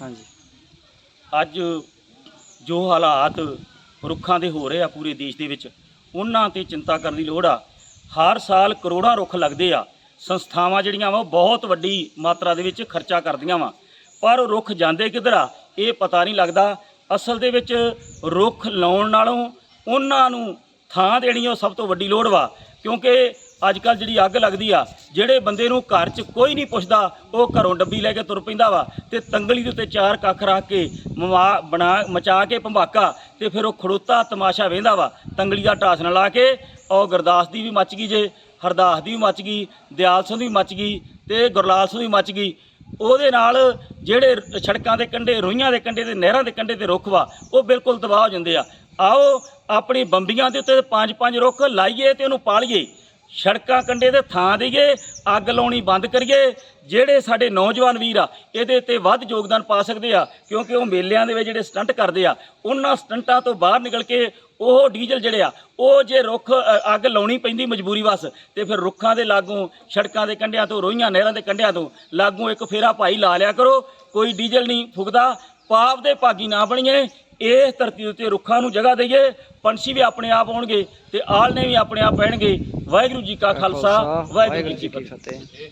ਹਾਂਜੀ। ਅੱਜ ਜੋ ਹਾਲਾਤ ਰੁੱਖਾਂ ਦੇ ਹੋ ਰਹੇ ਆ ਪੂਰੇ ਦੇਸ਼ ਦੇ ਵਿੱਚ, ਉਹਨਾਂ ਤੇ ਚਿੰਤਾ ਕਰਨ ਦੀ ਲੋੜ ਆ। ਹਰ ਸਾਲ ਕਰੋੜਾਂ ਰੁੱਖ ਲੱਗਦੇ ਆ। ਸੰਸਥਾਵਾਂ ਜਿਹੜੀਆਂ ਵਾ, ਉਹ ਬਹੁਤ ਵੱਡੀ ਮਾਤਰਾ ਦੇ ਵਿੱਚ ਖਰਚਾ ਕਰਦੀਆਂ ਵਾ। ਪਰ ਉਹ ਰੁੱਖ ਜਾਂਦੇ ਕਿੱਧਰ ਆ? ਇਹ ਪਤਾ ਨਹੀਂ ਲੱਗਦਾ। ਅਸਲ ਦੇ ਵਿੱਚ ਰੁੱਖ ਲਾਉਣ ਨਾਲੋਂ ਉਹਨਾਂ ਨੂੰ ਥਾਂ ਦੇਣੀ ਉਹ ਸਭ ਤੋਂ ਵੱਡੀ ਲੋੜ ਵਾ। ਕਿਉਂਕਿ ਅੱਜ ਕੱਲ ਜਿਹੜੀ ਅੱਗ ਲੱਗਦੀ ਆ, ਜਿਹੜੇ ਬੰਦੇ ਨੂੰ ਘਰ 'ਚ ਕੋਈ ਨਹੀਂ ਪੁੱਛਦਾ, ਉਹ ਘਰੋਂ ਡੱਬੀ ਲੈ ਕੇ ਤੁਰ ਪੈਂਦਾ ਵਾ ਤੇ ਤੰਗਲੀ ਦੇ ਉੱਤੇ ਚਾਰ ਕੱਖ ਰੱਖ ਕੇ ਮਵਾ, ਬਣਾ, ਮਚਾ ਕੇ ਭੰਬਾਕਾ ਤੇ ਫਿਰ ਉਹ ਖੜੋਤਾ, ਤਮਾਸ਼ਾ ਵੇਂਦਾ ਵਾ। ਤੰਗਲੀ ਦਾ ਢਾਸਣ ਲਾ ਕੇ ਉਹ ਗੁਰਦਾਸ ਦੀ ਵੀ ਮੱਚ ਗਈ ਜੇ, ਹਰਦਾਸ ਦੀ ਵੀ ਮੱਚ ਗਈ, ਦਿਆਲ ਸਿੰਘ ਦੀ ਵੀ ਮੱਚ ਗਈ ਤੇ ਗੁਰਲਾਲ ਸਿੰਘ ਦੀ ਵੀ ਮੱਚ ਗਈ। ਉਹਦੇ ਨਾਲ ਜਿਹੜੇ ਸੜਕਾਂ ਦੇ ਕੰਢੇ, ਰੋਈਆਂ ਦੇ ਕੰਢੇ ਤੇ ਨਹਿਰਾਂ ਦੇ ਕੰਢੇ ਤੇ ਰੁੱਖ ਵਾ, ਉਹ ਬਿਲਕੁਲ ਤਬਾਹ ਹੋ ਜਾਂਦੇ ਆ। ਆਓ, ਆਪਣੀ ਬੰਬੀਆਂ ਦੇ ਉੱਤੇ ਪੰਜ ਪੰਜ ਰੁੱਖ ਲਾਈਏ ਤੇ ਉਹਨੂੰ ਪਾਲੀਏ। ਸੜਕਾਂ ਕੰਢੇ ਦੇ ਥਾਂ ਦੇਈਏ, ਅੱਗ ਲਾਉਣੀ ਬੰਦ ਕਰੀਏ। ਜਿਹੜੇ ਸਾਡੇ ਨੌਜਵਾਨ ਵੀਰ ਆ, ਇਹਦੇ ਤੇ ਵੱਧ ਯੋਗਦਾਨ ਪਾ ਸਕਦੇ ਆ, ਕਿਉਂਕਿ ਉਹ ਮੇਲਿਆਂ ਦੇ ਵਿੱਚ ਜਿਹੜੇ ਸਟੰਟ ਕਰਦੇ ਆ, ਉਹਨਾਂ ਸਟੰਟਾਂ ਤੋਂ ਬਾਹਰ ਨਿਕਲ ਕੇ ਉਹ ਡੀਜ਼ਲ ਜਿਹੜੇ ਆ, ਉਹ ਜੇ ਰੁੱਖ ਅੱਗ ਲਾਉਣੀ ਪੈਂਦੀ ਮਜਬੂਰੀ ਵਸ, ਤੇ ਫਿਰ ਰੁੱਖਾਂ ਦੇ ਲਾਗੋਂ, ਸੜਕਾਂ ਦੇ ਕੰਢਿਆਂ ਤੋਂ ਰੋਈਆਂ ਨਹਿਰਾਂ ਦੇ ਕੰਢਿਆਂ ਤੋਂ ਲਾਗੋਂ ਇੱਕ ਫੇਰਾ ਭਾਈ ਲਾ ਲਿਆ ਕਰੋ। ਕੋਈ ਡੀਜ਼ਲ ਨਹੀਂ ਫੁਕਦਾ, ਪਾਪ ਦੇ ਭਾਗੀ ਨਾ ਬਣੀਏ ਇਸ ਧਰਤੀ ਉੱਤੇ ਰੁੱਖਾਂ ਨੂੰ ਜਗ੍ਹਾ ਦਈਏ ਪੰਛੀ ਵੀ ਆਪਣੇ ਆਪ ਆਉਣਗੇ ਤੇ ਆਲਣੇ ਵੀ ਆਪਣੇ ਆਪ ਪੈਣਗੇ ਵਾਹਿਗੁਰੂ ਜੀ ਕਾ ਖਾਲਸਾ ਵਾਹਿਗੁਰੂ ਜੀ ਕੀ ਫਤਿਹ। ਫਤਿਹ।